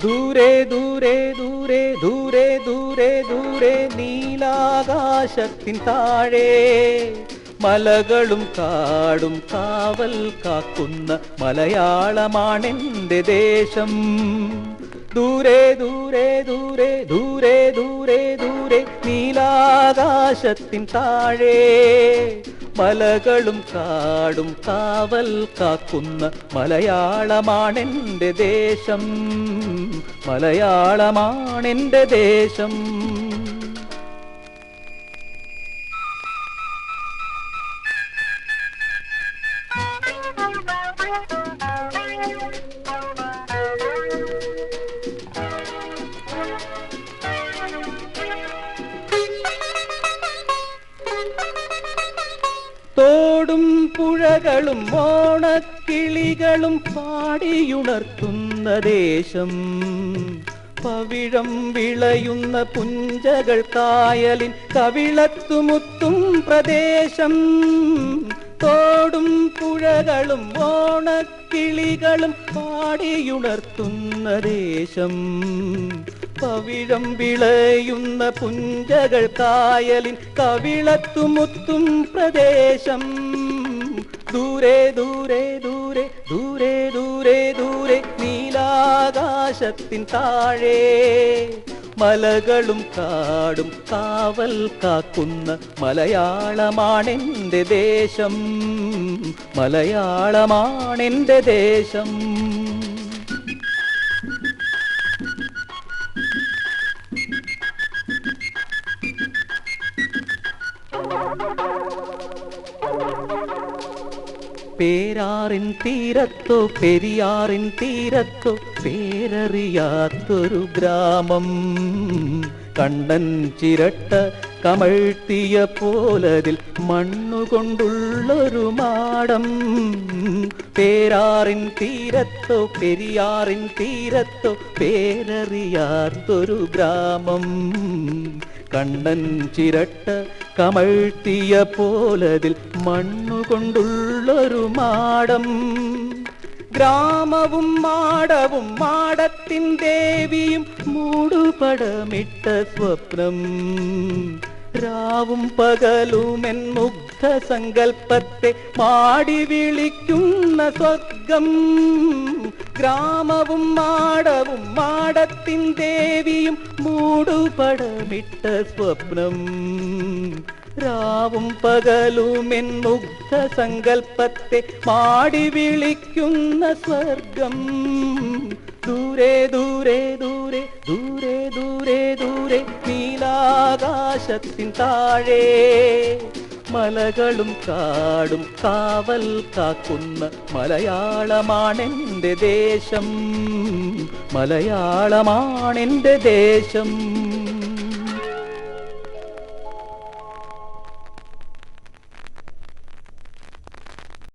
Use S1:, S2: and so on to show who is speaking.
S1: ദൂരെ ദൂരെ ദൂരെ ദൂരെ ദൂരെ ദൂരെ നീലാകാശത്തിൻ താഴെ മലകളും കാടും കാവൽ കാക്കുന്ന മലയാളമാണെന്റെ ദേശം. ദൂരെ ദൂരെ ദൂരെ ദൂരെ ദൂരെ ദൂരെ നീലാകാശത്തിൻ താഴെ മലകളും കാടും കാവൽ കാക്കുന്ന മലയാളമാണെന്റെ ദേശം. മലയാളമാണെന്റെ ദേശം. തോടും പുഴകളും ഓണക്കിളികളും പാടിയുണർത്തുന്ന ദേശം. പവിഴം വിളയുന്ന പുഞ്ചകൾ കായലിൻ കവിളത്തുമുത്തും പ്രദേശം. തോടും പുഴകളും ഓണക്കിളികളും പാടിയുണർത്തുന്ന ദേശം. പവിഴം വിളയുന്ന പുഞ്ചകൾ കായലിൻ കവിളത്തുമുത്തും പ്രദേശം. ദൂരെ ദൂരെ ദൂരെ ദൂരെ ദൂരെ ദൂരെ നീലാകാശത്തിൻ താഴെ. മലകളും കാടും കാവൽ കാക്കുന്ന മലയാളമാണെന്റെ ദേശം. മലയാളമാണെന്റെ ദേശം. പേരാറിൻ തീരത്തോ പെരിയാറിൻ തീരത്തോ പേരറിയാത്തൊരു ഗ്രാമം കണ്ണൻ ചിരട്ട കമഴ്ത്തിയ പോലതിൽ മണ്ണുകൊണ്ടുള്ളൊരു മാടം പേരാറിൻ തീരത്തോ പെരിയാറിൻ തീരത്തോ പേരറിയാത്തൊരു ഗ്രാമം കണ്ണൻ ചിരട്ട കമഴ്ത്തിയ പോലതിൽ മണ്ണുകൊണ്ടുള്ളൊരു മാടം. ഗ്രാമവും മാടവും മാടത്തിൻ ദേവിയും മൂടുപടമിട്ട സ്വപ്നം. രാവും പകലുമെൻ മുഗ്ധ സങ്കൽപ്പത്തെ മാടി വിളിക്കുന്ന സ്വർഗം. ഗ്രാമവും മാടവും മാടത്തിൻ ദേവിയും മൂടുപടമിട്ട സ്വപ്നം. രാവും പകലുമെൻ മുഗ്ധ സങ്കൽപ്പത്തെ മാടി വിളിക്കുന്ന സ്വർഗം. ദൂരെ ദൂരെ ദൂരെ ദൂരെ ദൂരെ ദൂരെ നീലാകാശത്തിൻ താഴെ. മലകളും കാടും കാവൽ കാക്കുന്ന മലയാളമാണെന്റെ ദേശം. മലയാളമാണെന്റെ ദേശം.